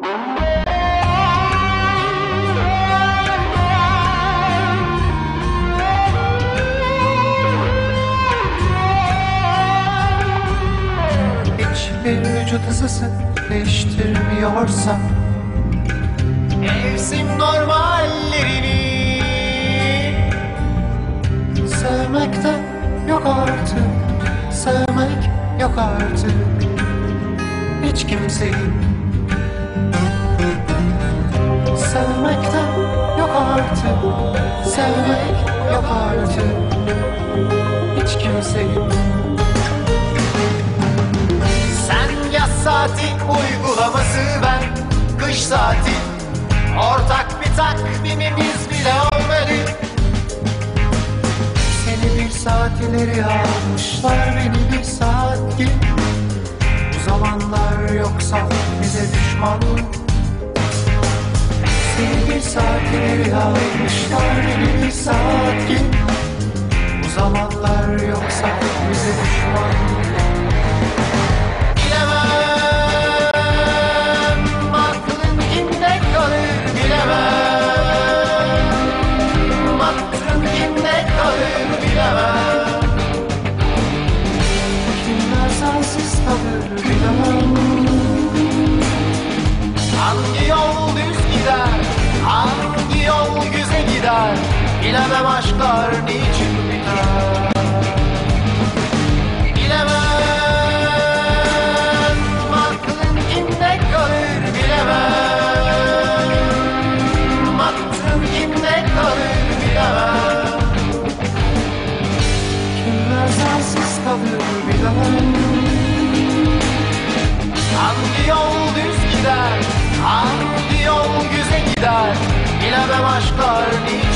Hiçbir vücut ısısı değiştirmiyorsa Mevsim normallerini Sevmekte yok artık Sevmek yok artık. Hiç kimseyi Sevmekte yok artık. Sevmek yok artık. Hiç kimseyi Sen yaz saati uygulaması ben Kış saati. Ortak bir takvimimiz bile olmadı. Seni bir saat ileri almışlar Beni bir saat geri Bu zamanlar yoksa bize düşman Seni bir saat ileri almışlar bir saat geri Bu zamanlar yoksa bize düşman. Bilemem aklın kimde kalır bilemem. Aklın kimde kalır bilemem. Kimler sensiz kalır bilemem. Hangi yol düz gider hangi yol güze gider? Bilemem aşklar niçin biter. Bilemem. Aklın kimde kalır bilemem. Aklın kimde kalır bilemem. Kimler sensiz bilemem aşklar niçin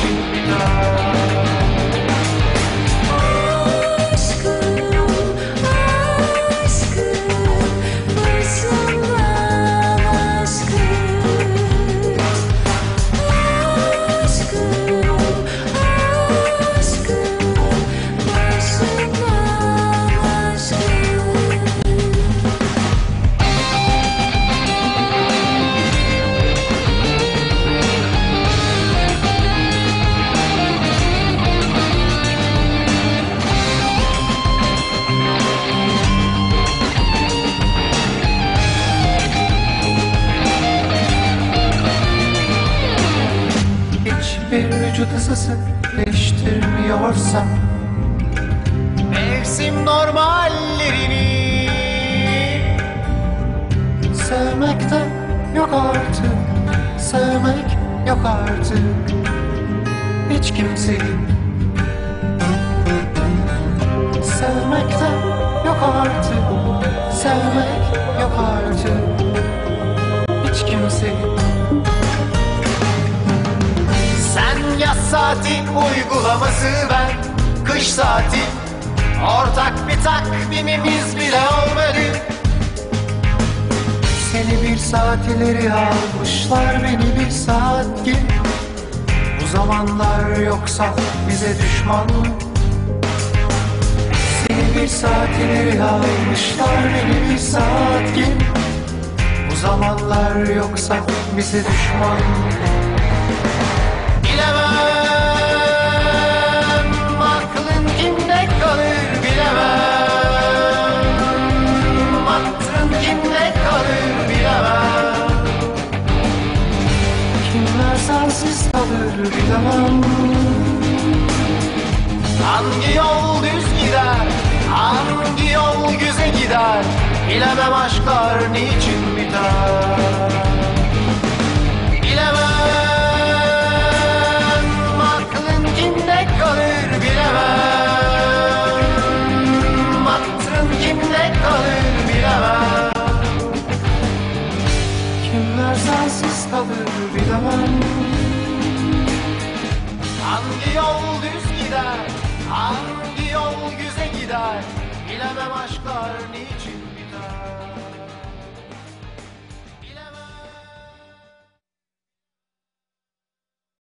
Hiçbir vücut ısısı değiştirmiyorsa. Mevsim normallerini Sevmekte yok artık Sevmek yok artık. Hiç kimseyi Sevmekte saati uygulaması ben. Kış saati Ortak bir takvimimiz bile olmadı. Seni bir saat ileri almışlar Beni bir saat geri Bu zamanlar yoksa bize düşman Seni bir saat ileri almışlar Beni bir saat geri Bu zamanlar yoksa bize düşman kalır bilemem Hangi yol düz gider? Hangi yol güze gider? Bilemem aşklar niçin biter? Bilemem. Aklın kimde kalır bilemem. Aklın kimde kalır bilemem. Kimler sensiz kalır bilemem Hangi yol düz gider? Hangi yol güze gider? Bilemem aşklar niçin